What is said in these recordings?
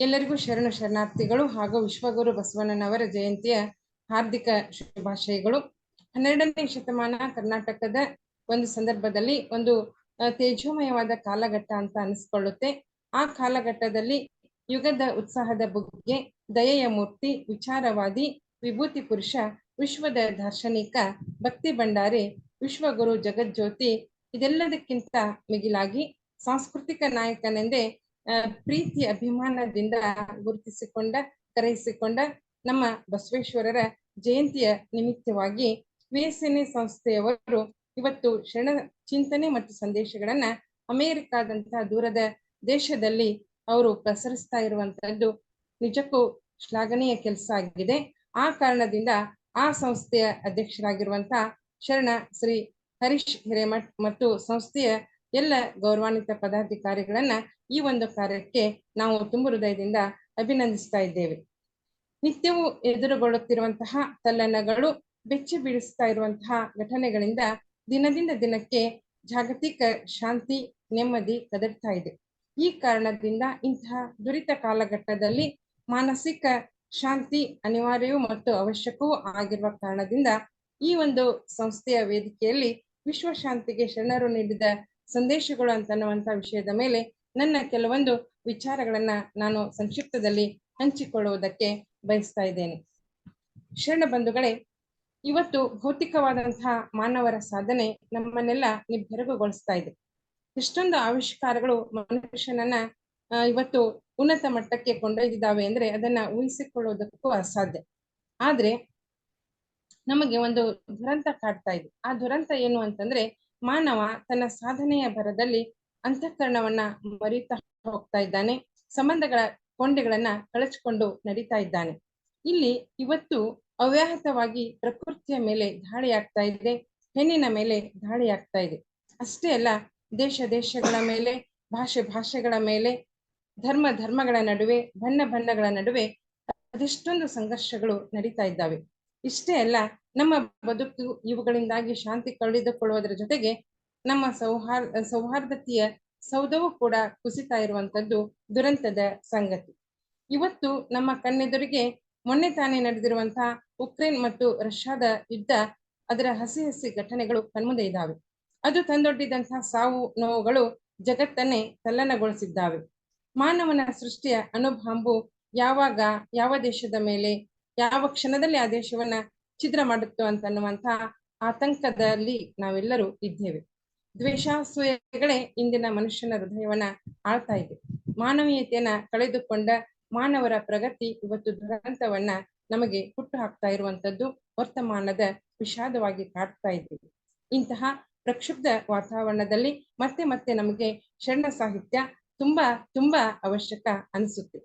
ಎಲ್ಲರಿಗೂ ಶರಣ ಶರಣಾರ್ಥಿಗಳು ಹಾಗೂ ವಿಶ್ವಗುರು ಬಸವಣ್ಣನವರ ಜಯಂತಿಯ ಹಾರ್ದಿಕ ಶುಭಾಶಯಗಳು. ಹನ್ನೆರಡನೇ ಶತಮಾನ ಕರ್ನಾಟಕದ ಒಂದು ಸಂದರ್ಭದಲ್ಲಿ ಒಂದು ತೇಜೋಮಯವಾದ ಕಾಲಘಟ್ಟ ಅಂತ ಅನಿಸ್ಕೊಳ್ಳುತ್ತೆ. ಆ ಕಾಲಘಟ್ಟದಲ್ಲಿ ಯುಗದ ಉತ್ಸಾಹದ ಬುಗ್ಗೆ, ದಯೆಯ ಮೂರ್ತಿ, ವಿಚಾರವಾದಿ, ವಿಭೂತಿ ಪುರುಷ, ವಿಶ್ವದ ದಾರ್ಶನಿಕ, ಭಕ್ತಿ ಭಂಡಾರಿ, ವಿಶ್ವಗುರು ಜಗಜ್ಯೋತಿ ಇದೆಲ್ಲದಕ್ಕಿಂತ ಮಿಗಿಲಾಗಿ ಸಾಂಸ್ಕೃತಿಕ ನಾಯಕನೆಂದೇ ಪ್ರೀತಿ ಅಭಿಮಾನದಿಂದ ಗುರುತಿಸಿಕೊಂಡ, ಕರೆಯಿಸಿಕೊಂಡ ನಮ್ಮ ಬಸವೇಶ್ವರರ ಜಯಂತಿಯ ನಿಮಿತ್ತವಾಗಿ ವಿಎಸ್ಎನ್ಎ ಸಂಸ್ಥೆಯವರು ಇವತ್ತು ಶರಣ ಚಿಂತನೆ ಮತ್ತು ಸಂದೇಶಗಳನ್ನ ಅಮೆರಿಕಾದಂತಹ ದೂರದ ದೇಶದಲ್ಲಿ ಅವರು ಪ್ರಸರಿಸ್ತಾ ಇರುವಂತಹದ್ದು ನಿಜಕ್ಕೂ ಶ್ಲಾಘನೀಯ ಕೆಲಸ ಆಗಿದೆ. ಆ ಕಾರಣದಿಂದ ಆ ಸಂಸ್ಥೆಯ ಅಧ್ಯಕ್ಷರಾಗಿರುವಂತಹ ಶರಣ ಶ್ರೀ ಹರೀಶ್ ಹಿರೇಮಠ್ ಮತ್ತು ಸಂಸ್ಥೆಯ ಎಲ್ಲ ಗೌರವಾನ್ವಿತ ಪದಾಧಿಕಾರಿಗಳನ್ನ ಈ ಒಂದು ಕಾರ್ಯಕ್ಕೆ ನಾವು ತುಂಬ ಹೃದಯದಿಂದ ಅಭಿನಂದಿಸ್ತಾ ಇದ್ದೇವೆ. ನಿತ್ಯವೂ ಎದುರುಗೊಳ್ಳುತ್ತಿರುವಂತಹ ತಲ್ಲಣಗಳು ಬೆಚ್ಚಿ ಬೀಳಿಸ್ತಾ ಇರುವಂತಹ ಘಟನೆಗಳಿಂದ ದಿನದಿಂದ ದಿನಕ್ಕೆ ಜಾಗತಿಕ ಶಾಂತಿ, ನೆಮ್ಮದಿ ಕದಡ್ತಾ ಇದೆ. ಈ ಕಾರಣದಿಂದ ಇಂತಹ ದುರಿತ ಕಾಲಘಟ್ಟದಲ್ಲಿ ಮಾನಸಿಕ ಶಾಂತಿ ಅನಿವಾರ್ಯವೂ ಮತ್ತು ಅವಶ್ಯಕವೂ ಆಗಿರುವ ಕಾರಣದಿಂದ ಈ ಒಂದು ಸಂಸ್ಥೆಯ ವೇದಿಕೆಯಲ್ಲಿ ವಿಶ್ವ ಶಾಂತಿಗೆ ಶರಣರು ನೀಡಿದ ಸಂದೇಶಗಳು ಅಂತನ್ನುವಂತಹ ವಿಷಯದ ಮೇಲೆ ನನ್ನ ಕೆಲವೊಂದು ವಿಚಾರಗಳನ್ನ ನಾನು ಸಂಕ್ಷಿಪ್ತದಲ್ಲಿ ಹಂಚಿಕೊಳ್ಳುವುದಕ್ಕೆ ಬಯಸ್ತಾ ಇದ್ದೇನೆ. ಶರಣ ಬಂಧುಗಳೇ, ಇವತ್ತು ಭೌತಿಕವಾದಂತಹ ಮಾನವರ ಸಾಧನೆ ನಮ್ಮನ್ನೆಲ್ಲ ನಿಬ್ಬೆರಗುಗೊಳಿಸ್ತಾ ಇದೆ. ಎಷ್ಟೊಂದು ಆವಿಷ್ಕಾರಗಳು ಮನುಷ್ಯನನ್ನ ಇವತ್ತು ಉನ್ನತ ಮಟ್ಟಕ್ಕೆ ಕೊಂಡೊಯ್ದಿದ್ದಾವೆ ಅಂದ್ರೆ ಅದನ್ನ ಊಹಿಸಿಕೊಳ್ಳುವುದಕ್ಕೂ ಅಸಾಧ್ಯ. ಆದ್ರೆ ನಮಗೆ ಒಂದು ದುರಂತ ಕಾಡ್ತಾ ಇದೆ. ಆ ದುರಂತ ಏನು ಅಂತಂದ್ರೆ ಮಾನವ ತನ್ನ ಸಾಧನೆಯ ಭರದಲ್ಲಿ ಅಂತಃಕರಣವನ್ನ ಮರಿತಾ ಹೋಗ್ತಾ ಇದ್ದಾನೆ. ಸಂಬಂಧಗಳ ಕೊಂಡೆಗಳನ್ನ ಕಳಚಿಕೊಂಡು ನಡೀತಾ ಇದ್ದಾನೆ. ಇಲ್ಲಿ ಇವತ್ತು ಅವ್ಯಾಹತವಾಗಿ ಪ್ರಕೃತಿಯ ಮೇಲೆ ದಾಳಿ ಆಗ್ತಾ ಇದೆ, ಹೆಣ್ಣಿನ ಮೇಲೆ ದಾಳಿ ಆಗ್ತಾ ಇದೆ. ಅಷ್ಟೇ ಅಲ್ಲ, ದೇಶ ದೇಶಗಳ ಮೇಲೆ, ಭಾಷೆ ಭಾಷೆಗಳ ಮೇಲೆ, ಧರ್ಮ ಧರ್ಮಗಳ ನಡುವೆ, ಬಣ್ಣ ಬಣ್ಣಗಳ ನಡುವೆ ಅದೆಷ್ಟೊಂದು ಸಂಘರ್ಷಗಳು ನಡೀತಾ ಇದ್ದಾವೆ. ಇಷ್ಟೇ ಅಲ್ಲ, ನಮ್ಮ ಬದುಕು ಇವುಗಳಿಂದಾಗಿ ಶಾಂತಿ ಕಳೆದುಕೊಳ್ಳುವುದರ ಜೊತೆಗೆ ನಮ್ಮ ಸೌಹಾರ್ದ ಸೌಹಾರ್ದತೆಯ ಸೌಧವೂ ಕೂಡ ಕುಸಿತಾ ಇರುವಂತದ್ದು ದುರಂತದ ಸಂಗತಿ. ಇವತ್ತು ನಮ್ಮ ಕಣ್ಣೆದುರಿಗೆ ಮೊನ್ನೆ ತಾನೇ ನಡೆದಿರುವಂತಹ ಉಕ್ರೇನ್ ಮತ್ತು ರಷ್ಯಾದ ಯುದ್ಧ, ಅದರ ಹಸಿ ಹಸಿ ಘಟನೆಗಳು ಕಣ್ಮುಂದೆ ಇದ್ದಾವೆ. ಅದು ತಂದೊಡ್ಡಿದಂತಹ ಸಾವು ನೋವುಗಳು ಜಗತ್ತನ್ನೇ ತಲ್ಲಣಗೊಳಿಸಿದ್ದಾವೆ ಮಾನವನ ಸೃಷ್ಟಿಯ ಅನುಭಾಂಬು ಯಾವಾಗ, ಯಾವ ದೇಶದ ಮೇಲೆ, ಯಾವ ಕ್ಷಣದಲ್ಲಿ ಆ ದೇಶವನ್ನ ಛಿದ್ರ ಮಾಡುತ್ತೋ ಅಂತನ್ನುವಂತಹ ಆತಂಕದಲ್ಲಿ ನಾವೆಲ್ಲರೂ ಇದ್ದೇವೆ. ದ್ವೇಷಾಸೂಯಗಳೇ ಇಂದಿನ ಮನುಷ್ಯನ ಹೃದಯವನ್ನ ಆಳ್ತಾ ಇದೆ. ಮಾನವೀಯತೆಯನ್ನ ಕಳೆದುಕೊಂಡ ಮಾನವರ ಪ್ರಗತಿ ಇವತ್ತು ದುರಂತವನ್ನ ನಮಗೆ ಹುಟ್ಟು ಹಾಕ್ತಾ ಇರುವಂತದ್ದು ವರ್ತಮಾನದ ವಿಷಾದವಾಗಿ ಕಾಡ್ತಾ ಇದೆ. ಇಂತಹ ಪ್ರಕ್ಷುಬ್ಧ ವಾತಾವರಣದಲ್ಲಿ ಮತ್ತೆ ಮತ್ತೆ ನಮಗೆ ಶರಣ ಸಾಹಿತ್ಯ ತುಂಬಾ ತುಂಬಾ ಅವಶ್ಯಕ ಅನಿಸುತ್ತೆ.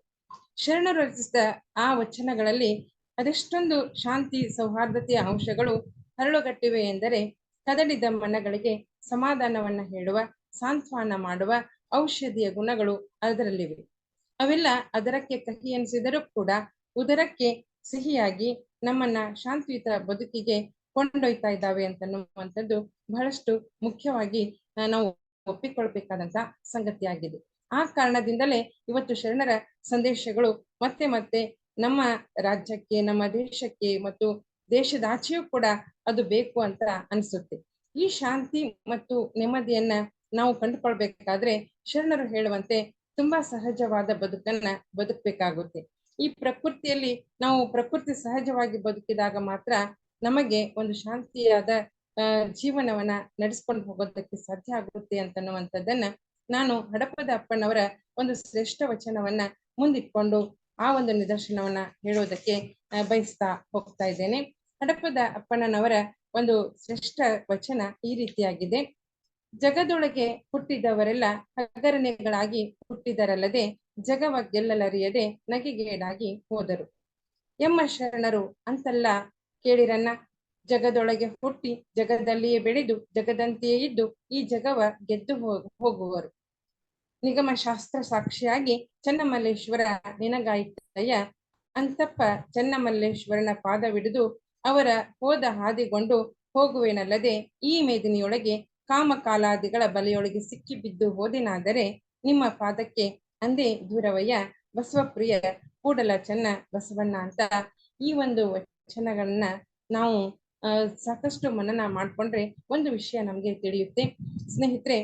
ಶರಣರು ರಚಿಸಿದ ಆ ವಚನಗಳಲ್ಲಿ ಅದೆಷ್ಟೊಂದು ಶಾಂತಿ ಸೌಹಾರ್ದತೆಯ ಅಂಶಗಳು ಹರಳುಗಟ್ಟಿವೆ ಎಂದರೆ ಕದಡಿದ ಮನಗಳಿಗೆ ಸಮಾಧಾನವನ್ನ ಹೇಳುವ, ಸಾಂತ್ವನ ಮಾಡುವ ಔಷಧಿಯ ಗುಣಗಳು ಅದರಲ್ಲಿವೆ. ಅವೆಲ್ಲ ಅದರಕ್ಕೆ ಕಹಿ ಎನಿಸಿದರೂ ಕೂಡ ಉದರಕ್ಕೆ ಸಿಹಿಯಾಗಿ ನಮ್ಮನ್ನ ಶಾಂತಿಯುತ ಬದುಕಿಗೆ ಕೊಂಡೊಯ್ತಾ ಇದ್ದಾವೆ ಅಂತನ್ನುವಂಥದ್ದು ಬಹಳಷ್ಟು ಮುಖ್ಯವಾಗಿ ನಾವು ಒಪ್ಪಿಕೊಳ್ಬೇಕಾದಂತ ಸಂಗತಿಯಾಗಿದೆ. ಆ ಕಾರಣದಿಂದಲೇ ಇವತ್ತು ಶರಣರ ಸಂದೇಶಗಳು ಮತ್ತೆ ಮತ್ತೆ ನಮ್ಮ ರಾಜ್ಯಕ್ಕೆ, ನಮ್ಮ ದೇಶಕ್ಕೆ ಮತ್ತು ದೇಶದಾಚೆಯೂ ಕೂಡ ಅದು ಬೇಕು ಅಂತ ಅನಿಸುತ್ತೆ. ಈ ಶಾಂತಿ ಮತ್ತು ನೆಮ್ಮದಿಯನ್ನ ನಾವು ಕಂಡುಕೊಳ್ಬೇಕಾದ್ರೆ ಶರಣರು ಹೇಳುವಂತೆ ತುಂಬಾ ಸಹಜವಾದ ಬದುಕನ್ನ ಬದುಕಬೇಕಾಗುತ್ತೆ. ಈ ಪ್ರಕೃತಿಯಲ್ಲಿ ನಾವು ಪ್ರಕೃತಿ ಸಹಜವಾಗಿ ಬದುಕಿದಾಗ ಮಾತ್ರ ನಮಗೆ ಒಂದು ಶಾಂತಿಯಾದ ಜೀವನವನ್ನ ನಡೆಸ್ಕೊಂಡು ಹೋಗೋದಕ್ಕೆ ಸಾಧ್ಯ ಆಗುತ್ತೆ ಅಂತನ್ನುವಂಥದ್ದನ್ನ ನಾನು ಹಡಪದ ಅಪ್ಪನವರ ಒಂದು ಶ್ರೇಷ್ಠ ವಚನವನ್ನ ಮುಂದಿಟ್ಕೊಂಡು ಆ ಒಂದು ನಿದರ್ಶನವನ್ನ ಹೇಳೋದಕ್ಕೆ ಆ, ಬಯಸ್ತಾ ಹೋಗ್ತಾ ಇದ್ದೇನೆ. ಹಡಪದ ಅಪ್ಪಣ್ಣನವರ ಒಂದು ಶ್ರೇಷ್ಠ ವಚನ ಈ ರೀತಿಯಾಗಿದೆ. ಜಗದೊಳಗೆ ಹುಟ್ಟಿದವರೆಲ್ಲ ಹಗರಣೆಗಳಾಗಿ ಹುಟ್ಟಿದರಲ್ಲದೆ ಜಗವ ಗೆಲ್ಲಲರಿಯದೆ ನಗೆಗೇಡಾಗಿ ಹೋದರು. ಎಮ್ಮ ಶರಣರು ಅಂತಲ್ಲ ಕೇಳಿರನ್ನ? ಜಗದೊಳಗೆ ಹುಟ್ಟಿ ಜಗದಲ್ಲಿಯೇ ಬೆಳೆದು ಜಗದಂತೆಯೇ ಇದ್ದು ಈ ಜಗವ ಗೆದ್ದು ಹೋಗ್- ಹೋಗುವರು. ನಿಗಮ ಶಾಸ್ತ್ರ ಸಾಕ್ಷಿಯಾಗಿ ಚನ್ನಮಲ್ಲೇಶ್ವರ ನಿನಗಾಯಿತಯ್ಯ ಅಂತಪ್ಪ ಚನ್ನಮಲ್ಲೇಶ್ವರನ ಪಾದವಿಡಿದು ಅವರ ಹೋದ ಹಾದಿಗೊಂಡು ಹೋಗುವೆನಲ್ಲದೆ ಈ ಮೇದಿನಿಯೊಳಗೆ ಕಾಮಕಾಲಾದಿಗಳ ಬಲೆಯೊಳಗೆ ಸಿಕ್ಕಿ ಬಿದ್ದು ಹೋದೆನಾದರೆ ನಿಮ್ಮ ಪಾದಕ್ಕೆ ಅಂದೇ ದೂರವಯ್ಯ ಬಸವಪ್ರಿಯ ಕೂಡಲ ಚೆನ್ನ ಬಸವಣ್ಣ ಅಂತ ಈ ಒಂದು ವಚನಗಳನ್ನ ನಾವು ಸಾಕಷ್ಟು ಮನನ ಮಾಡ್ಕೊಂಡ್ರೆ ಒಂದು ವಿಷಯ ನಮ್ಗೆ ತಿಳಿಯುತ್ತೆ. ಸ್ನೇಹಿತರೆ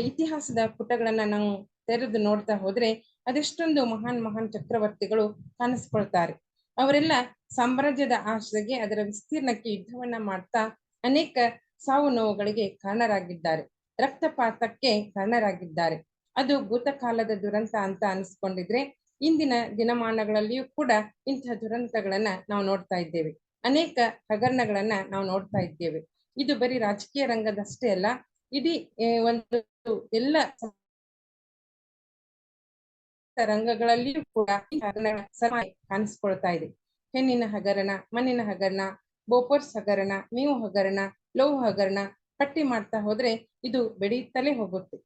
ಇತಿಹಾಸದ ಪುಟಗಳನ್ನ ನಾವು ತೆರೆದು ನೋಡ್ತಾ ಹೋದ್ರೆ ಅದೆಷ್ಟೊಂದು ಮಹಾನ್ ಮಹಾನ್ ಚಕ್ರವರ್ತಿಗಳು ಕಾಣಿಸ್ಕೊಳ್ತಾರೆ. ಅವರೆಲ್ಲ ಸಾಮ್ರಾಜ್ಯದ ಆಶೆಗೆ ಅದರ ವಿಸ್ತೀರ್ಣಕ್ಕೆ ಯುದ್ಧವನ್ನ ಮಾಡ್ತಾ ಅನೇಕ ಸಾವು ನೋವುಗಳಿಗೆ ಕಾರಣರಾಗಿದ್ದಾರೆ. ರಕ್ತಪಾತಕ್ಕೆ ಕಾರಣರಾಗಿದ್ದಾರೆ. ಅದು ಭೂತಕಾಲದ ದುರಂತ ಅಂತ ಅನಿಸ್ಕೊಂಡಿದ್ರೆ ಇಂದಿನ ದಿನಮಾನಗಳಲ್ಲಿಯೂ ಕೂಡ ಇಂತಹ ದುರಂತಗಳನ್ನ ನಾವು ನೋಡ್ತಾ ಇದ್ದೇವೆ. ಅನೇಕ ಹಗರಣಗಳನ್ನ ನಾವು ನೋಡ್ತಾ ಇದ್ದೇವೆ. ಇದು ಬರೀ ರಾಜಕೀಯ ರಂಗದಷ್ಟೇ ಅಲ್ಲ ಇಡೀ ಒಂದು ಎಲ್ಲ ರಂಗಗಳಲ್ಲಿಯೂ ಕೂಡ ಕಾಣಿಸ್ಕೊಳ್ತಾ ಇದೆ. ಹೆಣ್ಣಿನ ಹಗರಣ, ಮಣ್ಣಿನ ಹಗರಣ ಬೋಪರ್ಸ್ ಹಗರಣ, ಮೇವು ಹಗರಣ, ಲೋಹ ಹಗರಣ ಪಟ್ಟಿ ಮಾಡ್ತಾ ಹೋದ್ರೆ ಇದು ಬೆಳೆಯುತ್ತಲೇ ಹೋಗುತ್ತೆ.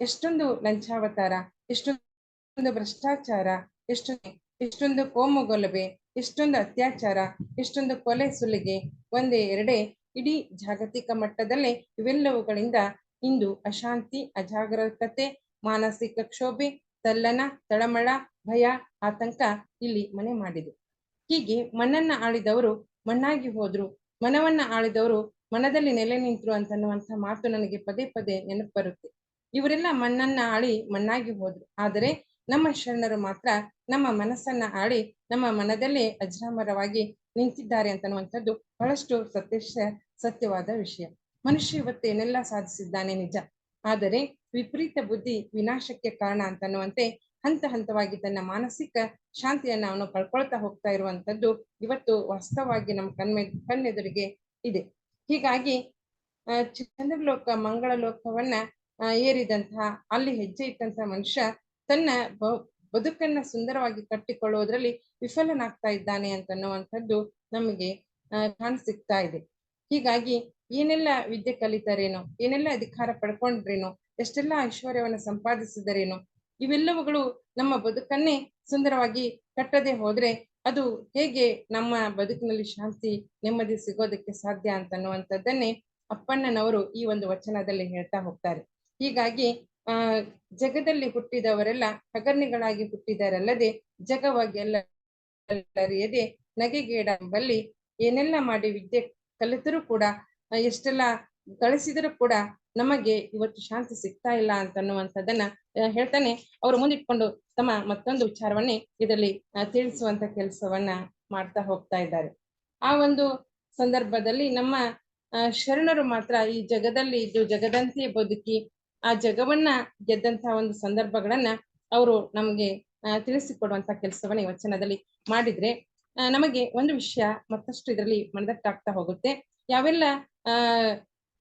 ಎಷ್ಟೊಂದು ಲಂಚಾವತಾರ, ಎಷ್ಟೊಂದು ಭ್ರಷ್ಟಾಚಾರ, ಎಷ್ಟೊಂದು ಎಷ್ಟೊಂದು ಕೋಮುಗಲಭೆ, ಎಷ್ಟೊಂದು ಅತ್ಯಾಚಾರ, ಎಷ್ಟೊಂದು ಕೊಲೆ ಸುಲಿಗೆ ಒಂದೇ ಎರಡೇ ಇಡೀ ಜಾಗತಿಕ ಮಟ್ಟದಲ್ಲಿ ಇವೆಲ್ಲವುಗಳಿಂದ ಇಂದು ಅಶಾಂತಿ, ಅಜಾಗರೂಕತೆ, ಮಾನಸಿಕ ಕ್ಷೋಭೆ, ತಲ್ಲನ, ತಳಮಳ, ಭಯ, ಆತಂಕ ಇಲ್ಲಿ ಮನೆ ಮಾಡಿದೆ. ಹೀಗೆ ಮಣ್ಣನ್ನ ಆಳಿದವರು ಮಣ್ಣಾಗಿ ಹೋದ್ರು, ಮನವನ್ನ ಆಳಿದವರು ಮನದಲ್ಲಿ ನೆಲೆ ನಿಂತರು ಅಂತನ್ನುವಂಥ ಮಾತು ನನಗೆ ಪದೇ ಪದೇ ನೆನಪು ಬರುತ್ತೆ ಇವರೆಲ್ಲ ಮಣ್ಣನ್ನ ಆಳಿ ಮಣ್ಣಾಗಿ ಹೋದ್ರು. ಆದರೆ ನಮ್ಮ ಶರಣರು ಮಾತ್ರ ನಮ್ಮ ಮನಸ್ಸನ್ನ ಆಡಿ ನಮ್ಮ ಮನದಲ್ಲಿ ಅಜರಾಮರವಾಗಿ ನಿಂತಿದ್ದಾರೆ ಅಂತನ್ನುವಂಥದ್ದು ಬಹಳಷ್ಟು ಸತ್ಯ ಸತ್ಯವಾದ ವಿಷಯ. ಮನುಷ್ಯ ಇವತ್ತು ಏನೆಲ್ಲ ಸಾಧಿಸಿದ್ದಾನೆ ನಿಜ? ಆದರೆ ವಿಪರೀತ ಬುದ್ಧಿ ವಿನಾಶಕ್ಕೆ ಕಾರಣ ಅಂತನ್ನುವಂತೆ ಹಂತ ಹಂತವಾಗಿ ತನ್ನ ಮಾನಸಿಕ ಶಾಂತಿಯನ್ನ ಅವನು ಕಳ್ಕೊಳ್ತಾ ಹೋಗ್ತಾ ಇರುವಂತದ್ದು ಇವತ್ತು ವಾಸ್ತವವಾಗಿ ನಮ್ಮ ಕಣ್ಮೆ, ಕಣ್ಣೆದುರಿಗೆ ಇದೆ. ಹೀಗಾಗಿ ಚಂದ್ರಲೋಕ ಮಂಗಳ ಲೋಕವನ್ನ ಏರಿದಂತಹ, ಅಲ್ಲಿ ಹೆಜ್ಜೆ ಇಟ್ಟಂತಹ ಮನುಷ್ಯ ತನ್ನ ಬದುಕನ್ನ ಸುಂದರವಾಗಿ ಕಟ್ಟಿಕೊಳ್ಳುವುದರಲ್ಲಿ ವಿಫಲನಾಗ್ತಾ ಇದ್ದಾನೆ ಅಂತನ್ನುವಂಥದ್ದು ನಮಗೆ ಕಾಣ ಕಾಣಸಿಗ್ತಾ ಇದೆ. ಹೀಗಾಗಿ ಏನೆಲ್ಲ ವಿದ್ಯೆ ಕಲಿತರೇನೋ, ಏನೆಲ್ಲ ಅಧಿಕಾರ ಪಡ್ಕೊಂಡ್ರೇನೋ, ಎಷ್ಟೆಲ್ಲ ಐಶ್ವರ್ಯವನ್ನ ಸಂಪಾದಿಸಿದರೇನೋ, ಇವೆಲ್ಲವುಗಳು ನಮ್ಮ ಬದುಕನ್ನೇ ಸುಂದರವಾಗಿ ಕಟ್ಟದೆ ಹೋದ್ರೆ ಅದು ಹೇಗೆ ನಮ್ಮ ಬದುಕಿನಲ್ಲಿ ಶಾಂತಿ, ನೆಮ್ಮದಿ ಸಿಗೋದಕ್ಕೆ ಸಾಧ್ಯ ಅಂತನ್ನುವಂಥದ್ದನ್ನೇ ಅಪ್ಪಣ್ಣನವರು ಈ ಒಂದು ವಚನದಲ್ಲಿ ಹೇಳ್ತಾ ಹೋಗ್ತಾರೆ. ಹೀಗಾಗಿ ಆ, ಜಗದಲ್ಲಿ ಹುಟ್ಟಿದವರೆಲ್ಲ ಹಗರ್ಣಿಗಳಾಗಿ ಹುಟ್ಟಿದರಲ್ಲದೆ ಜಗವಾಗಿ ಎಲ್ಲ ಅರಿಯದೆ ನಗೆಗೇಡಂಬಲ್ಲಿ ಏನೆಲ್ಲ ಮಾಡಿ ವಿದ್ಯೆ ಕಲಿತರೂ ಕೂಡ ಎಷ್ಟೆಲ್ಲ ಗಳಿಸಿದರೂ ಕೂಡ ನಮಗೆ ಇವತ್ತು ಶಾಂತಿ ಸಿಗ್ತಾ ಇಲ್ಲ ಅಂತನ್ನುವಂಥದ್ದನ್ನ ಅನ್ನುವಂತದ್ದನ್ನ ಹೇಳ್ತಾನೆ. ಅವರು ಮುಂದಿಟ್ಕೊಂಡು ತಮ್ಮ ಮತ್ತೊಂದು ವಿಚಾರವನ್ನೇ ಇದರಲ್ಲಿ ತಿಳಿಸುವಂತ ಕೆಲಸವನ್ನ ಮಾಡ್ತಾ ಹೋಗ್ತಾ ಇದ್ದಾರೆ. ಆ ಒಂದು ಸಂದರ್ಭದಲ್ಲಿ ನಮ್ಮ ಶರಣರು ಮಾತ್ರ ಈ ಜಗದಲ್ಲಿ ಇದ್ದು ಜಗದಂತೆ ಬದುಕಿ ಆ ಜಗವನ್ನ ಗೆದ್ದಂತಹ ಒಂದು ಸಂದರ್ಭಗಳನ್ನ ಅವರು ನಮಗೆ ತಿಳಿಸಿಕೊಡುವಂತ ಕೆಲಸವನ್ನ ಈ ವಚನದಲ್ಲಿ ಮಾಡಿದ್ರೆ ನಮಗೆ ಒಂದು ವಿಷಯ ಮತ್ತಷ್ಟು ಇದರಲ್ಲಿ ಮನದಟ್ಟಾಗ್ತಾ ಹೋಗುತ್ತೆ. ಯಾವೆಲ್ಲ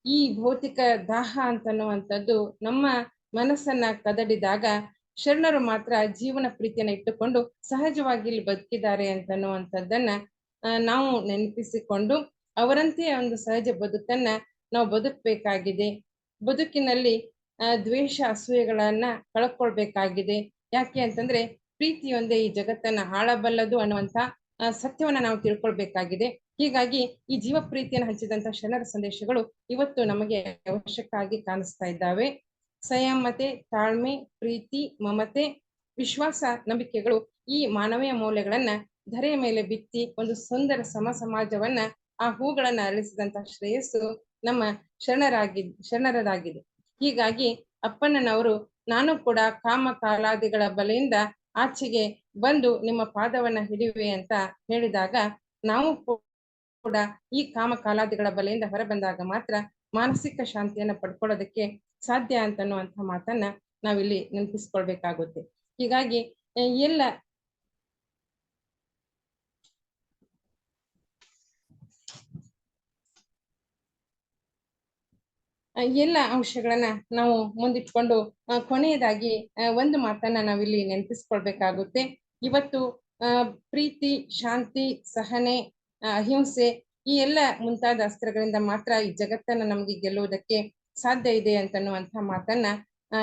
ಈ ಭೌತಿಕ ದಾಹ ಅಂತನ್ನುವಂಥದ್ದು ನಮ್ಮ ಮನಸ್ಸನ್ನ ಕದಡಿದಾಗ ಶರಣರು ಮಾತ್ರ ಜೀವನ ಪ್ರೀತಿಯನ್ನ ಇಟ್ಟುಕೊಂಡು ಸಹಜವಾಗಿ ಇಲ್ಲಿ ಬದುಕಿದ್ದಾರೆ ಅಂತನ್ನುವಂಥದ್ದನ್ನ ನಾವು ನೆನಪಿಸಿಕೊಂಡು ಅವರಂತೆ ಒಂದು ಸಹಜ ಬದುಕನ್ನ ನಾವು ಬದುಕಬೇಕಾಗಿದೆ. ಬದುಕಿನಲ್ಲಿ ದ್ವೇಷ ಅಸೂಯೆಗಳನ್ನ ಕಳ್ಕೊಳ್ಬೇಕಾಗಿದೆ. ಯಾಕೆ ಅಂತಂದ್ರೆ ಪ್ರೀತಿಯೊಂದೇ ಈ ಜಗತ್ತನ್ನ ಹಾಳಬಲ್ಲದು ಅನ್ನುವಂತ ಸತ್ಯವನ್ನ ನಾವು ತಿಳ್ಕೊಳ್ಬೇಕಾಗಿದೆ. ಹೀಗಾಗಿ ಈ ಜೀವ ಪ್ರೀತಿಯನ್ನು ಹಂಚಿದಂತ ಶರಣರ ಸಂದೇಶಗಳು ಇವತ್ತು ನಮಗೆ ಅವಶ್ಯಕವಾಗಿ ಕಾಣಿಸ್ತಾ ಇದ್ದಾವೆ. ಸಂಯಮತೆ ತಾಳ್ಮೆ, ಪ್ರೀತಿ, ಮಮತೆ, ವಿಶ್ವಾಸ, ನಂಬಿಕೆಗಳು ಈ ಮಾನವೀಯ ಮೌಲ್ಯಗಳನ್ನ ಧರೆಯ ಮೇಲೆ ಬಿತ್ತಿ ಒಂದು ಸುಂದರ ಸಮ ಸಮಾಜವನ್ನ ಆ ಹೂಗಳನ್ನ ಅರಳಿಸಿದಂತ ಶ್ರೇಯಸ್ಸು ನಮ್ಮ ಶರಣರಾಗಿ, ಶರಣರದಾಗಿದೆ. ಹೀಗಾಗಿ ಅಪ್ಪಣ್ಣನವರು, ನಾನು ಕೂಡ ಕಾಮ ಕಾಲಾದಿಗಳ ಬಲೆಯಿಂದ ಆಚೆಗೆ ಬಂದು ನಿಮ್ಮ ಪಾದವನ್ನ ಹಿಡಿಯುವೆ ಅಂತ ಹೇಳಿದಾಗ ನಾವು ಕೂಡ ಈ ಕಾಮ ಕಾಲಾದಿಗಳ ಬಲೆಯಿಂದ ಹೊರಬಂದಾಗ ಮಾತ್ರ ಮಾನಸಿಕ ಶಾಂತಿಯನ್ನ ಪಡ್ಕೊಳ್ಳೋದಕ್ಕೆ ಸಾಧ್ಯ ಅಂತನ್ನುವಂಥ ಮಾತನ್ನ ನಾವಿಲ್ಲಿ ನೆನಪಿಸ್ಕೊಳ್ಬೇಕಾಗುತ್ತೆ. ಹೀಗಾಗಿ, ಎಲ್ಲ ಆ, ಎಲ್ಲ ಅಂಶಗಳನ್ನ ನಾವು ಮುಂದಿಟ್ಕೊಂಡು ಕೊನೆಯದಾಗಿ ಒಂದು ಮಾತನ್ನ ನಾವಿಲ್ಲಿ ನೆನಪಿಸ್ಕೊಳ್ಬೇಕಾಗುತ್ತೆ. ಇವತ್ತು ಪ್ರೀತಿ, ಶಾಂತಿ, ಸಹನೆ ಅಹಿಂಸೆ ಈ ಎಲ್ಲ ಮುಂತಾದ ಅಸ್ತ್ರಗಳಿಂದ ಮಾತ್ರ ಈ ಜಗತ್ತನ್ನ ನಮ್ಗೆ ಗೆಲ್ಲುವುದಕ್ಕೆ ಸಾಧ್ಯ ಇದೆ ಅಂತನ್ನುವಂತ ಮಾತನ್ನ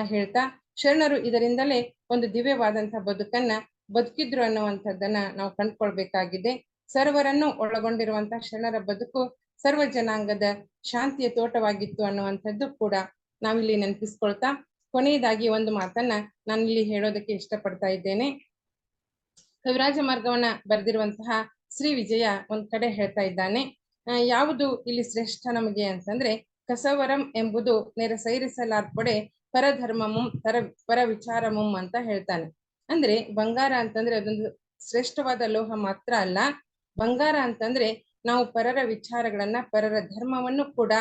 ಹೇಳ್ತಾ, ಶರಣರು ಇದರಿಂದಲೇ ಒಂದು ದಿವ್ಯವಾದಂತಹ ಬದುಕನ್ನ ಬದುಕಿದ್ರು ಅನ್ನುವಂಥದ್ದನ್ನ ನಾವು ಕಂಡ್ಕೊಳ್ಬೇಕಾಗಿದೆ. ಸರ್ವರನ್ನು ಒಳಗೊಂಡಿರುವಂತಹ ಶರಣರ ಬದುಕು ಸರ್ವ ಜನಾಂಗದ ಶಾಂತಿಯ ತೋಟವಾಗಿತ್ತು ಅನ್ನುವಂಥದ್ದು ಕೂಡ ನಾವಿಲ್ಲಿ ನೆನಪಿಸ್ಕೊಳ್ತಾ, ಕೊನೆಯದಾಗಿ ಒಂದು ಮಾತನ್ನ ನಾನಿಲ್ಲಿ ಹೇಳೋದಕ್ಕೆ ಇಷ್ಟಪಡ್ತಾ ಇದ್ದೇನೆ. ಕವಿರಾಜ ಮಾರ್ಗವನ್ನ ಬರೆದಿರುವಂತಹ ಶ್ರೀ ವಿಜಯ ಒಂದ್ ಕಡೆ ಹೇಳ್ತಾ ಇದ್ದಾನೆ. ಯಾವುದು ಇಲ್ಲಿ ಶ್ರೇಷ್ಠ ನಮಗೆ ಅಂತಂದ್ರೆ, ಕಸವರಂ ಎಂಬುದು ನೆರ ಸೈರಿಸಲಾರ್ಪಡೆ ಪರಧರ್ಮಮುಂ ತರ ಪರ ವಿಚಾರಮುಂ ಅಂತ ಹೇಳ್ತಾನೆ. ಅಂದ್ರೆ ಬಂಗಾರ ಅಂತಂದ್ರೆ ಅದೊಂದು ಶ್ರೇಷ್ಠವಾದ ಲೋಹ ಮಾತ್ರ ಅಲ್ಲ, ಬಂಗಾರ ಅಂತಂದ್ರೆ ನಾವು ಪರರ ವಿಚಾರಗಳನ್ನ, ಪರರ ಧರ್ಮವನ್ನು ಕೂಡ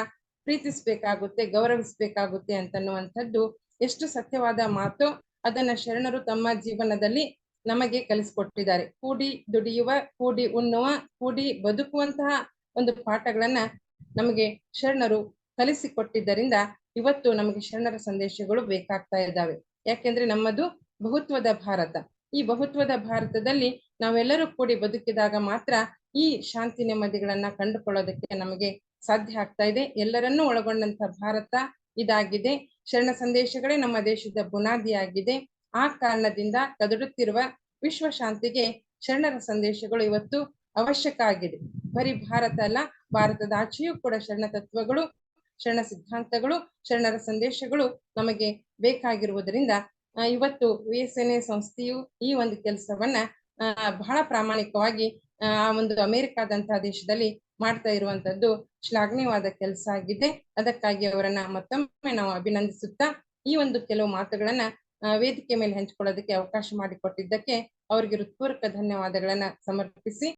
ಪ್ರೀತಿಸ್ಬೇಕಾಗುತ್ತೆ, ಗೌರವಿಸ್ಬೇಕಾಗುತ್ತೆ ಅಂತನ್ನುವಂಥದ್ದು ಎಷ್ಟು ಸತ್ಯವಾದ ಮಾತು. ಅದನ್ನ ಶರಣರು ತಮ್ಮ ಜೀವನದಲ್ಲಿ ನಮಗೆ ಕಲಿಸಿಕೊಟ್ಟಿದ್ದಾರೆ. ಕೂಡಿ ದುಡಿಯುವ, ಕೂಡಿ ಉಣ್ಣುವ, ಕೂಡಿ ಬದುಕುವಂತಹ ಒಂದು ಪಾಠಗಳನ್ನ ನಮಗೆ ಶರಣರು ಕಲಿಸಿಕೊಟ್ಟಿದ್ದರಿಂದ ಇವತ್ತು ನಮಗೆ ಶರಣರ ಸಂದೇಶಗಳು ಬೇಕಾಗ್ತಾ ಇದ್ದಾವೆ. ಯಾಕೆಂದ್ರೆ ನಮ್ಮದು ಬಹುತ್ವದ ಭಾರತ. ಈ ಬಹುತ್ವದ ಭಾರತದಲ್ಲಿ ನಾವೆಲ್ಲರೂ ಕೂಡಿ ಬದುಕಿದಾಗ ಮಾತ್ರ ಈ ಶಾಂತಿ ನೆಮ್ಮದಿಗಳನ್ನ ಕಂಡುಕೊಳ್ಳೋದಕ್ಕೆ ನಮಗೆ ಸಾಧ್ಯ ಆಗ್ತಾ ಇದೆ. ಎಲ್ಲರನ್ನೂ ಒಳಗೊಂಡಂತ ಭಾರತ ಇದಾಗಿದೆ. ಶರಣ ಸಂದೇಶಗಳೇ ನಮ್ಮ ದೇಶದ ಬುನಾದಿಯಾಗಿದೆ. ಆ ಕಾರಣದಿಂದ ಕದಡುತ್ತಿರುವ ವಿಶ್ವ ಶಾಂತಿಗೆ ಶರಣರ ಸಂದೇಶಗಳು ಇವತ್ತು ಅವಶ್ಯಕ ಆಗಿದೆ. ಬರೀ ಭಾರತ ಅಲ್ಲ, ಭಾರತದ ಆಚೆಯೂ ಕೂಡ ಶರಣ ತತ್ವಗಳು, ಶರಣ ಸಿದ್ಧಾಂತಗಳು, ಶರಣರ ಸಂದೇಶಗಳು ನಮಗೆ ಬೇಕಾಗಿರುವುದರಿಂದ ಇವತ್ತು ವಿ ಎಸ್ ಎನ್ ಎ ಸಂಸ್ಥೆಯು ಈ ಒಂದು ಕೆಲಸವನ್ನ ಬಹಳ ಪ್ರಾಮಾಣಿಕವಾಗಿ, ಆ, ಒಂದು ಅಮೆರಿಕಾದಂತಹ ದೇಶದಲ್ಲಿ ಮಾಡ್ತಾ ಇರುವಂತದ್ದು ಶ್ಲಾಘನೀಯವಾದ ಕೆಲಸ ಆಗಿದೆ. ಅದಕ್ಕಾಗಿ ಅವರನ್ನ ಮತ್ತೊಮ್ಮೆ ನಾವು ಅಭಿನಂದಿಸುತ್ತಾ, ಈ ಒಂದು ಕೆಲವು ಮಾತುಗಳನ್ನ ವೇದಿಕೆ ಮೇಲೆ ಹಂಚಿಕೊಳ್ಳೋದಕ್ಕೆ ಅವಕಾಶ ಮಾಡಿಕೊಟ್ಟಿದ್ದಕ್ಕೆ ಅವರಿಗೆ ಹೃತ್ಪೂರ್ವಕ ಧನ್ಯವಾದಗಳನ್ನ ಸಮರ್ಪಿಸಿ.